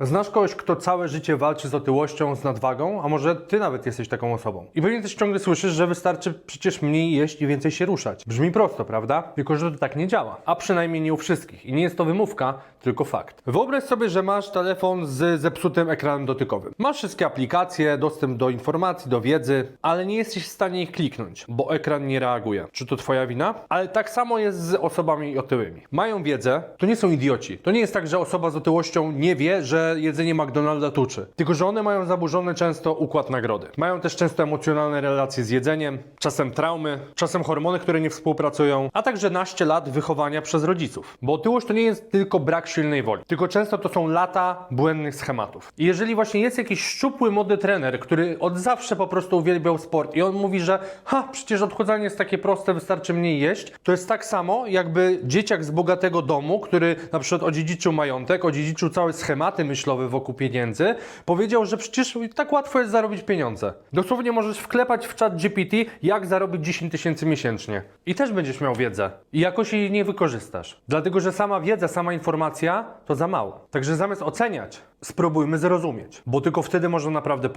Znasz kogoś, kto całe życie walczy z otyłością, z nadwagą, a może ty nawet jesteś taką osobą. I pewnie też ciągle słyszysz, że wystarczy przecież mniej jeść i więcej się ruszać. Brzmi prosto, prawda? Tylko, że to tak nie działa. A przynajmniej nie u wszystkich. I nie jest to wymówka, tylko fakt. Wyobraź sobie, że masz telefon z zepsutym ekranem dotykowym. Masz wszystkie aplikacje, dostęp do informacji, do wiedzy, ale nie jesteś w stanie ich kliknąć, bo ekran nie reaguje. Czy to twoja wina? Ale tak samo jest z osobami otyłymi. Mają wiedzę, to nie są idioci. To nie jest tak, że osoba z otyłością nie wie, że jedzenie McDonalda tuczy. Tylko, że one mają zaburzony często układ nagrody. Mają też często emocjonalne relacje z jedzeniem, czasem traumy, czasem hormony, które nie współpracują, a także naście lat wychowania przez rodziców. Bo otyłość to nie jest tylko brak silnej woli, tylko często to są lata błędnych schematów. I jeżeli właśnie jest jakiś szczupły, młody trener, który od zawsze po prostu uwielbiał sport i on mówi, że ha, przecież odchudzanie jest takie proste, wystarczy mniej jeść, to jest tak samo, jakby dzieciak z bogatego domu, który na przykład odziedziczył majątek, odziedziczył całe schematy myślowe wokół pieniędzy, powiedział, że przecież tak łatwo jest zarobić pieniądze. Dosłownie możesz wklepać w czat GPT, jak zarobić 10 tysięcy miesięcznie. I też będziesz miał wiedzę. I jakoś jej nie wykorzystasz. Dlatego, że sama wiedza, sama informacja to za mało. Także zamiast oceniać, spróbujmy zrozumieć, bo tylko wtedy można naprawdę pomóc.